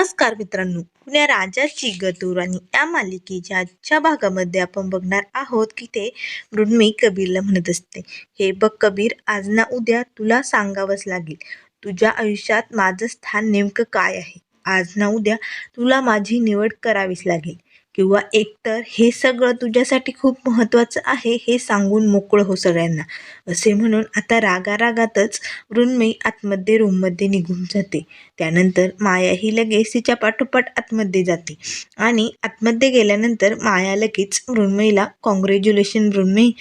नमस्कार मित्रांनो. पुण्या राजाची गतूर आणि या मालिकेच्या आजच्या भागामध्ये आपण बघणार आहोत की ते मृण्मयी कबीरला म्हणत असते. हे बघ कबीर आज ना उद्या तुला सांगावंच लागेल. तुझ्या आयुष्यात माझं स्थान नेमकं काय आहे? आज ना उद्या तुला माझी निवड करावीच लागेल. किंवा एकतर हे सगळं तुझ्यासाठी खूप महत्त्वाचं आहे हे सांगून मोकळं हो सगळ्यांना. असे म्हणून आता रागारागातच मृण्मयी आतमध्ये रूममध्ये निघून जाते. त्यानंतर माया ही लगेच तिच्या पाठोपाठ आतमध्ये जाते. आणि आतमध्ये गेल्यानंतर माया लगेच मृण्मयीला congratulation Mrinmayi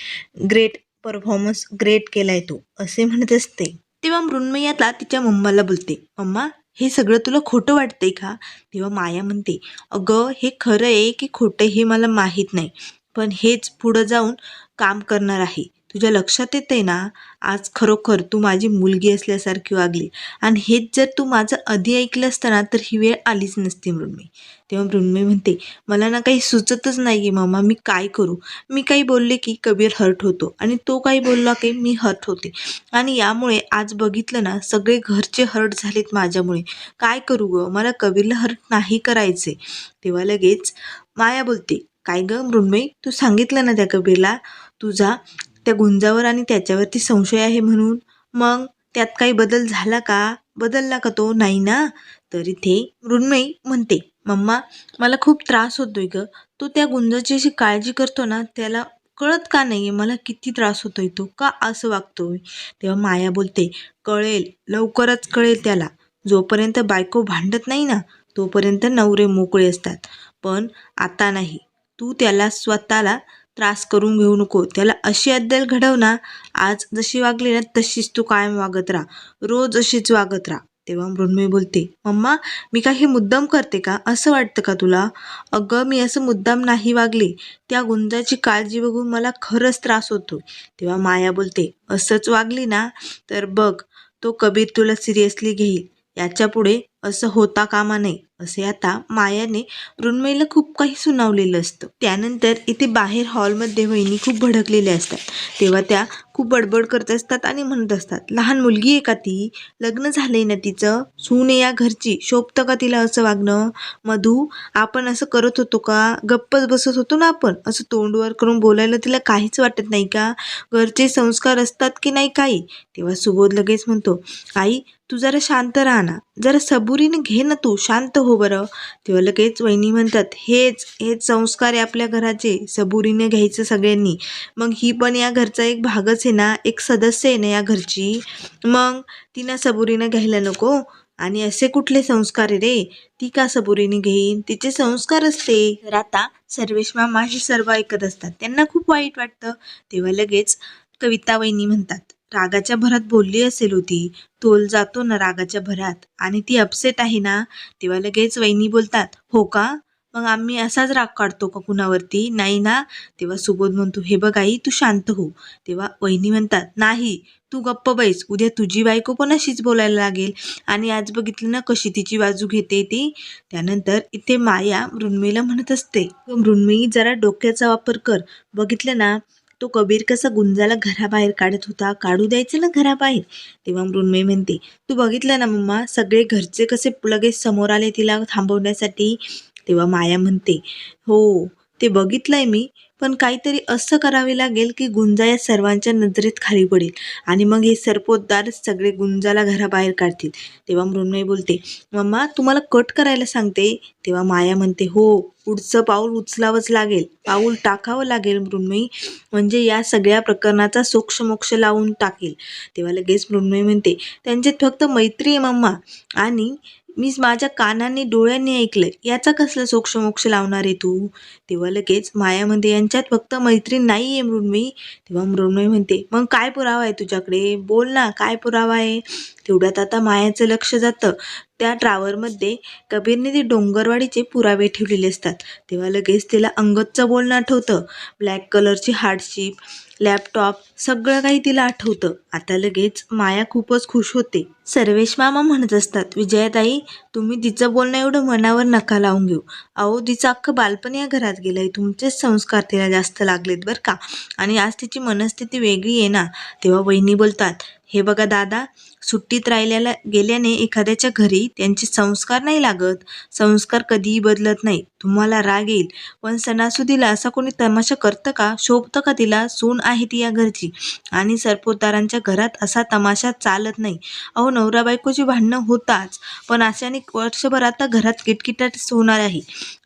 great performance great केलाय तो. असे म्हणत असते. तेव्हा मृण्मयी आता तिच्या मम्माला बोलते मम्मा हे सगळं तुला खोटं वाटतंय का? तेव्हा माया म्हणते अगं हे खरं आहे की खोटं हे मला माहीत नाही. पण हेच पुढं जाऊन काम करणार आहे. तुझ्या लक्षात येते ना? आज खरोखर तू माझी मुलगी असल्यासारखी वागली. आणि हेच जर तू माझं आधी ऐकलं असतं ना तर ही वेळ आलीच नसती मृण्मयी तेव्हा मृण्मयी म्हणते मला ना काही सुचतच नाही आहे मामा मी काय करू? मी काही बोलले की कबीर हर्ट होतो आणि तो काही बोलला की मी हर्ट होते. आणि यामुळे आज बघितलं ना सगळे घरचे हर्ट झालेत माझ्यामुळे. काय करू ग? मला कबीरला हर्ट नाही करायचे तेव्हा लगेच माया बोलते काय ग मृण्मयी तू सांगितलं ना त्या कबीरला? तुझा त्या गुंजावर आणि त्याच्यावरती संशय आहे म्हणून. मग त्यात काही बदल झाला का? बदलला का तो? नाही ना? तर इथे मृण्मयी म्हणते मम्मा मला खूप त्रास होतोय ग. तो त्या गुंजाची अशी काळजी करतो ना त्याला कळत का नाही आहे मला किती त्रास होतोय तो? का असं वागतोय? तेव्हा माया बोलते कळेल लवकरच कळेल त्याला. जोपर्यंत बायको भांडत नाही ना तोपर्यंत नवरे मोकळे असतात. पण आता नाही. तू त्याला स्वतःला त्रास करून घेऊ नको. त्याला अशी अद्दल घडव ना आज जशी वागली ना तशीच तू कायम वागत राहा. रोज अशीच वागत राहा. तेव्हा मृण्मयी बोलते मम्मा मी काही मुद्दाम करते का? असं वाटतं का तुला? अगं मी असं मुद्दाम नाही वागले. त्या गुंजाची काळजी बघून मला खरंच त्रास होतो. तेव्हा माया बोलते असंच वागली ना तर बघ तो कबीर तुला सिरियसली घेईल. याच्यापुढे असं होता कामा नये. असे आता मायाने मृण्मयीला खूप काही सुनावलेलं असतं. त्यानंतर इथे बाहेर हॉलमध्ये वहिनी खूप भडकलेल्या असतात. तेव्हा त्या खूप बडबड करत असतात आणि म्हणत असतात लहान मुलगी आहे का ती? लग्न झालंय ना तिचं? सून या घरची. शोभतं का तिला असं वागणं? मधू आपण असं करत होतो का? गप्पच बसत होतो ना आपण? असं तोंडवर करून बोलायला तिला काहीच वाटत नाही का? घरचे संस्कार असतात की नाही काही? तेव्हा सुबोध लगेच म्हणतो आई तू जरा शांत राहा ना. जरा सबुरीने घे ना तू. शांत हो बरं. तेव्हा लगेच वहिनी म्हणतात हेच हेच संस्कार आहे आपल्या घराचे. सबुरीने घ्यायचं सगळ्यांनी. मग ही पण या घरचा एक भागच आहे ना एक सदस्य आहे ना या घरची मग तिनं सबुरीनं घ्यायला नको. आणि असे कुठले संस्कार आहे रे? ती का सबुरीने घेईन? तिचे संस्कार असते. तर आता सर्वेश मामा हे सर्व ऐकत असतात. त्यांना खूप वाईट वाटतं. तेव्हा लगेच कविता वहिनी म्हणतात रागाच्या भरात बोलली असेल होती. तोल जातो ना रागाच्या भरात. आणि ती अपसेट आहे ना? तेव्हा लगेच वहिनी बोलतात हो का? मग आम्ही असाच राग काढतो का कुणावरती? नाही ना. तेव्हा सुबोध म्हणतो हे बघ आई तू शांत हो. तेव्हा वहिनी म्हणतात नाही तू गप्प बैस. उद्या तुझी बायको पण अशीच बोलायला लागेल. आणि आज बघितलं ना कशी तिची बाजू घेते ती. त्यानंतर इथे माया मृण्मयीला म्हणत असते मृण्मयी जरा डोक्याचा वापर कर. बघितलं ना तो कबीर कसा गुंजाला घराबाहेर काढत होता. काढू द्यायचं ना घराबाहेर. तेव्हा मृण्मयी म्हणते तू बघितलं ना मम्मा सगळे घरचे कसे लगेच समोर आले तिला थांबवण्यासाठी? तेव्हा माया म्हणते हो ते बघितलंय मी पण काहीतरी असं करावे लागेल की गुंजा या सर्वांच्या नजरेत खाली पडेल आणि मग हे सरपोतदार सगळे गुंजाला घराबाहेर काढतील. तेव्हा मृण्मयी बोलते मम्मा तुम्हाला कट करायला सांगते. तेव्हा माया म्हणते हो पुढचं पाऊल उचलावंच लागेल पाऊल टाकावं लागेल मृण्मयी म्हणजे या सगळ्या प्रकरणाचा सोक्षमोक्ष लावून टाकेल. तेव्हा लगेच मृण्मयी म्हणते त्यांच्यात फक्त मैत्री आहे मम्मा आणि मीच माझ्या कानांनी डोळ्यांनी ऐकलंय. याचा कसला सोक्षमोक्ष लावणार आहे तू? तेव्हा लगेच माया म्हणते यांच्यात फक्त मैत्रीण नाही आहे मृण्मयी तेव्हा मृण्मयी म्हणते मग काय पुरावा आहे तुझ्याकडे? बोल ना काय पुरावा आहे? तेवढ्यात आता मायाचं लक्ष जातं. त्या ट्रावरमध्ये कबीरने ते डोंगरवाडीचे पुरावे ठेवलेले असतात. तेव्हा लगेच तिला अंगतचं बोलणं आठवतं. ब्लॅक कलरची हार्डशिप लॅपटॉप सगळं काही तिला आठवतं. आता लगेच माया खूपच खुश होते. सर्वेश मामा म्हणत असतात विजयाताई तुम्ही तिचं बोलणं एवढं मनावर नका लावून घेऊ. अहो तिचं अख्खं बालपण या घरात गेलंय. तुमचेच संस्कार तिला जास्त लागलेत बरं का? आणि आज तिची मनस्थिती वेगळी आहे ना तेव्हा वहिनी बोलतात हे बघा दादा सुट्टीत राहिल्याला गेल्याने एखाद्याच्या घरी त्यांचे संस्कार नाही लागत. संस्कार कधीही बदलत नाही. तुम्हाला राग येईल. पण सणासुदीला असा कोणी तमाशा करतं का? शोभतं का तिला? सून आहे ती या घरची. आणि सरपोतदारांच्या घरात असा तमाशा चालत नाही. अहो नवरा बायकोची भांडणं होताच. पण अशाने वर्षभर आता घरात किटकिटाट होणार आहे.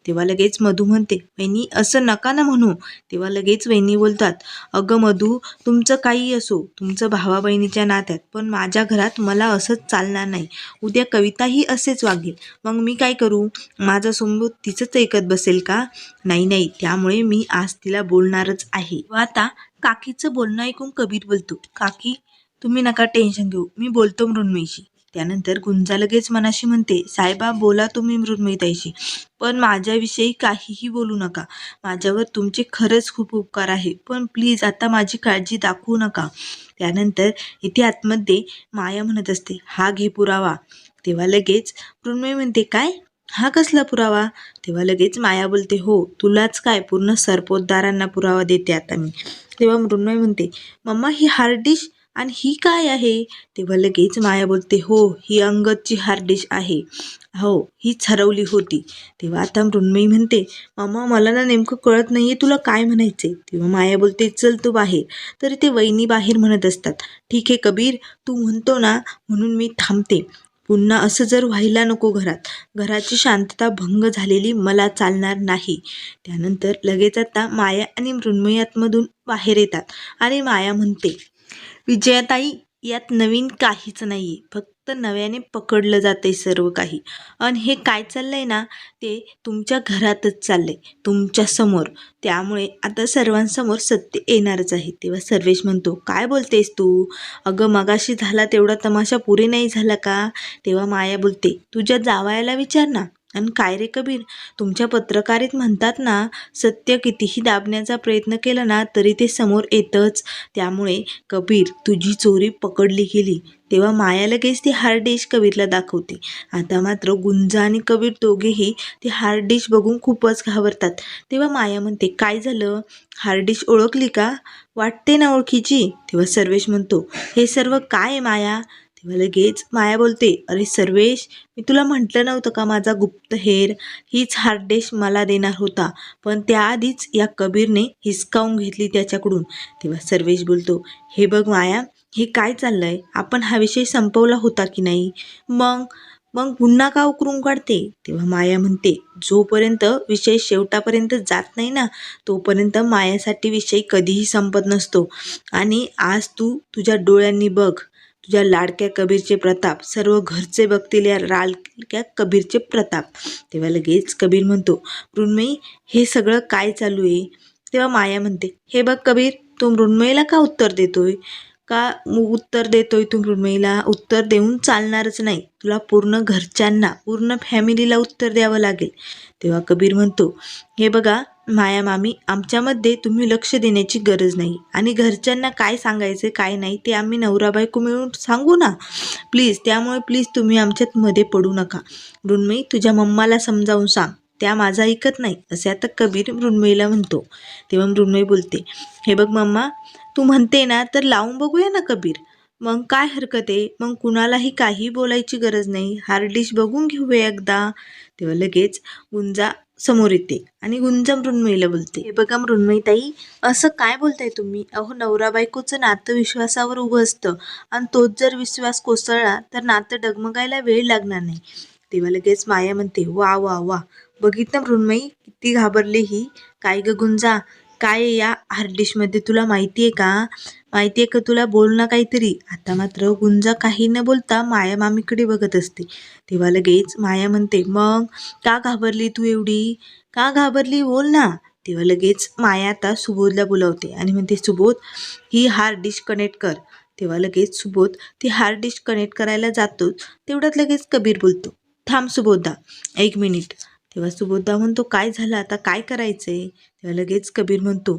तेव्हा लगेच मधू म्हणते वहिनी असं नका ना म्हणू. तेव्हा लगेच वहिनी बोलतात अगं मधू तुमचं काही असो तुमचं भावा बहिणीच्या नात्यात पण माझ्या घरात मला असंच चालणार नाही. उद्या कविताही असेच वागेल. मग मी काय करू? माझा समोर तिचंच ऐकत बसेल का? नाही नाही त्यामुळे मी आज तिला बोलणारच आहे. व आता काकीचं बोलणं ऐकून कबीर बोलतो काकी तुम्ही नका टेन्शन घेऊ मी बोलतो मृण्मयीशी त्यानंतर गुंजा लगेच मनाशी म्हणते साहेबा बोला तुम्ही मृण्मयीताईशी पण माझ्याविषयी काहीही बोलू नका. माझ्यावर तुमचे खरंच खूप उपकार आहे. पण प्लीज आता माझी काळजी दाखवू नका. त्यानंतर इथे आतमध्ये माया म्हणत असते हा घे पुरावा. तेव्हा लगेच मृण्मयी म्हणते काय? हा कसला पुरावा? तेव्हा लगेच माया बोलते हो तुलाच काय? पूर्ण सरपोतदारांना पुरावा देते आता मी. तेव्हा मृण्मय म्हणते मम्मा ही हार्ड डिश आणि ही काय आहे? तेव्हा लगेच माया बोलते हो ही अंगदची हार्ड डिश आहे. हो हीच हरवली होती. तेव्हा आता मृण्मयी म्हणते मामा मला ना नेमकं कळत नाहीये तुला काय म्हणायचंय. तेव्हा माया बोलते चल तू बाहेर. तरी ते वहिनी बाहेर म्हणत असतात ठीक आहे कबीर तू म्हणतो ना म्हणून मी थांबते. पुन्हा असं जर व्हायला नको घरात. घराची शांतता भंग झालेली मला चालणार नाही. त्यानंतर लगेच आता माया आणि मृण्मयातमधून बाहेर येतात. आणि माया म्हणते विजयाताई यात नवीन काहीच नाही फक्त नव्याने पकडलं जाते सर्व काही. आणि हे काय चाललंय ना ते तुमच्या घरातच चाललंय. तुमच्यासमोर. त्यामुळे आता सर्वांसमोर सत्य येणारच आहे. तेव्हा सर्वेश म्हणतो काय बोलतेस तू? अगं मगाशी झाला तेवढा तमाशा पुरे नाही झाला का? तेव्हा माया बोलते तुझ्या जावायला विचार ना. आणि काय रे कबीर? तुमच्या पत्रकारित म्हणतात ना सत्य कितीही दाबण्याचा प्रयत्न केला ना तरी ते समोर येतंच. त्यामुळे कबीर तुझी चोरी पकडली गेली. तेव्हा माया लगेच ती हार्ड डिश कबीरला दाखवते. आता मात्र गुंजा आणि कबीर दोघेही ती हार्ड डिश बघून खूपच घाबरतात. तेव्हा माया म्हणते काय झालं? हार्ड डिश ओळखली का? वाटते ना ओळखीची? तेव्हा सर्वेश म्हणतो हे सर्व काय माया? तेव्हा लगेच माया बोलते अरे सर्वेश मी तुला म्हटलं नव्हतं का माझा गुप्तहेर हीच हार्ड डिश मला देणार होता. पण त्याआधीच या कबीरने हिसकावून घेतली त्याच्याकडून. तेव्हा सर्वेश बोलतो हे बघ माया हे काय चाललंय? आपण हा विषय संपवला होता की नाही? मग मग पुन्हा का उकरून काढते? तेव्हा माया म्हणते जोपर्यंत विषय शेवटापर्यंत जात नाही ना तोपर्यंत मायासाठी विषय कधीही संपत नसतो. आणि आज तू तुझ्या डोळ्यांनी बघ तुझ्या लाडक्या कबीरचे प्रताप सर्व घरचे बघतील या लाडक्या कबीरचे प्रताप. तेव्हा लगेच कबीर म्हणतो मृण्मयी हे सगळं काय चालू आहे? तेव्हा माया म्हणते हे बघ कबीर तू मृण्मयीला का उत्तर देतोय? का मग उत्तर देतोय तू मृण्मयीला उत्तर देऊन चालणारच नाही. तुला पूर्ण घरच्यांना पूर्ण फॅमिलीला उत्तर द्यावं लागेल. तेव्हा कबीर म्हणतो हे बघा माया मामी आमच्यामध्ये तुम्ही लक्ष देण्याची गरज नाही. आणि घरच्यांना काय सांगायचं काय नाही ते आम्ही नवरा बायको मिळून सांगू ना? प्लीज त्यामुळे प्लीज तुम्ही आमच्यात मध्ये पडू नका. मृण्मयी तुझ्या मम्माला समजावून सांग. त्या माझा ऐकत नाही असे आता कबीर मृण्मयीला म्हणतो. तेव्हा मृण्मयी बोलते हे बघ मम्मा तू म्हणते ना तर लावून बघूया ना कबीर. मग काय हरकत आहे? मग कुणालाही काही बोलायची गरज नाही. हार्ड डिश बघून घेऊया एकदा. तेव्हा लगेच गुंजा समोर येते आणि गुंजा मृण्मयीला बोलते हे बघा मृण्मयी ताई असं काय बोलताय तुम्ही? अहो नवरा बायकोचं नातं विश्वासावर उभं असतं आणि तोच जर विश्वास कोसळला तर नातं डगमगायला वेळ लागणार नाही. तेव्हा लगेच माया म्हणते वा वा वा बघितलं मृण्मयी? किती घाबरली ही. काय ग गुंजा? काय या हार्ड डिशमध्ये तुला माहिती आहे का? माहिती आहे का तुला? बोल ना काहीतरी. आता मात्र गुंजा काही न बोलता माया मामीकडे बघत असते. तेव्हा लगेच माया म्हणते मग का घाबरली तू एवढी? का घाबरली? बोल ना. तेव्हा लगेच माया आता सुबोधला बोलावते आणि म्हणते सुबोध ही हार्ड डिश कनेक्ट कर. तेव्हा लगेच सुबोध ती हार्ड डिश कनेक्ट करायला जातोच तेवढ्यात लगेच कबीर बोलतो थांब सुबोधा एक मिनिट तेव्हा सुबोधा म्हणतो काय झालं? आता काय करायचंय? तेव्हा लगेच कबीर म्हणतो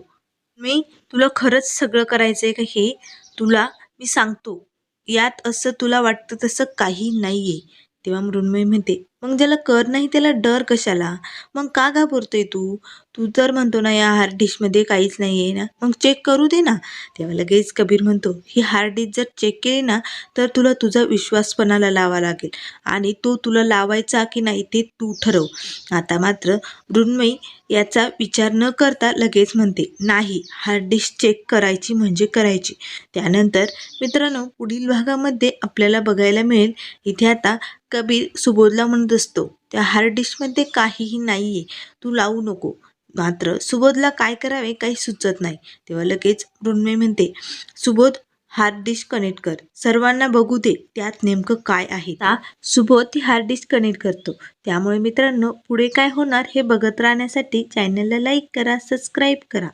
मी तुला खरंच सगळं करायचंय का हे? तुला मी सांगतो. यात असं तुला वाटतं तसं काही नाहीये. तेव्हा मृण्मयी म्हणते मग ज्याला कर नाही त्याला डर कशाला? मग का घाबरतोय तू? तू जर म्हणतो ना या हार्ड डिशमध्ये काहीच नाही आहे ना मग चेक करू दे ना. तेव्हा लगेच कबीर म्हणतो ही हार्ड डिश जर चेक केली ना तर तुला तुझा विश्वासपणाला लावा लागेल आणि तो तुला लावायचा की नाही ते तू ठरव. आता मात्र मृण्मयी याचा विचार न करता लगेच म्हणते नाही हार्ड डिश चेक करायची म्हणजे करायची. त्यानंतर मित्रांनो पुढील भागामध्ये आपल्याला बघायला मिळेल इथे आता कबीर सुबोधला म्हणत असतो त्या हार्ड डिशमध्ये काहीही नाही आहे तू लावू नको. मात्र सुबोधला काय करावे काही सुचत नाही. तेव्हा लगेच मृण्मयी म्हणते सुबोध हार्ड डिश कनेक्ट कर. सर्वांना बघू दे त्यात नेमकं काय आहे. आता सुबोध ती हार्ड डिश कनेक्ट करतो. त्यामुळे मित्रांनो पुढे काय होणार हे बघत राहण्यासाठी चॅनलला लाईक करा सबस्क्राईब करा.